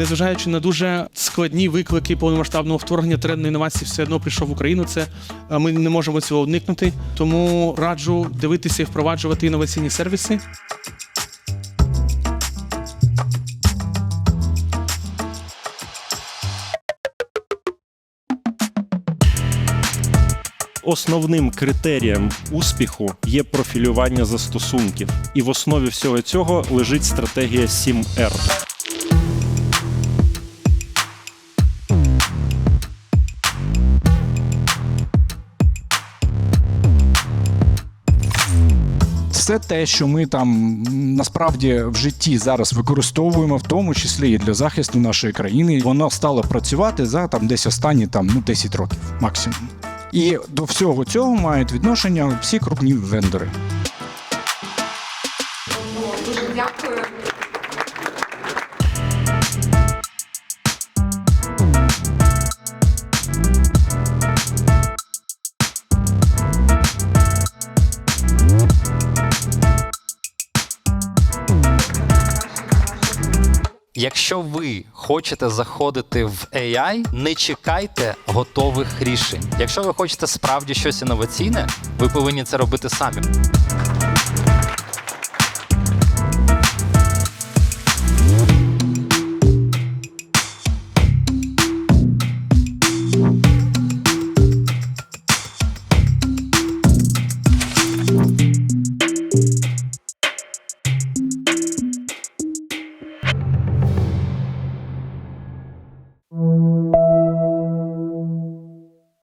незважаючи на дуже складні виклики повномасштабного вторгнення, тренд на інновації все одно прийшов в Україну. Це е, ми не можемо цього уникнути. Тому раджу дивитися і впроваджувати інноваційні сервіси. Основним критерієм успіху є профілювання застосунків, і в основі всього цього лежить стратегія 7R. Все те, що ми там насправді в житті зараз використовуємо, в тому числі і для захисту нашої країни, воно стало працювати за там десь останні там ну 10 років максимум. І до всього цього мають відношення всі крупні вендори. Дуже дякую. Якщо ви хочете заходити в AI, не чекайте готових рішень. Якщо ви хочете справді щось інноваційне, ви повинні це робити самі.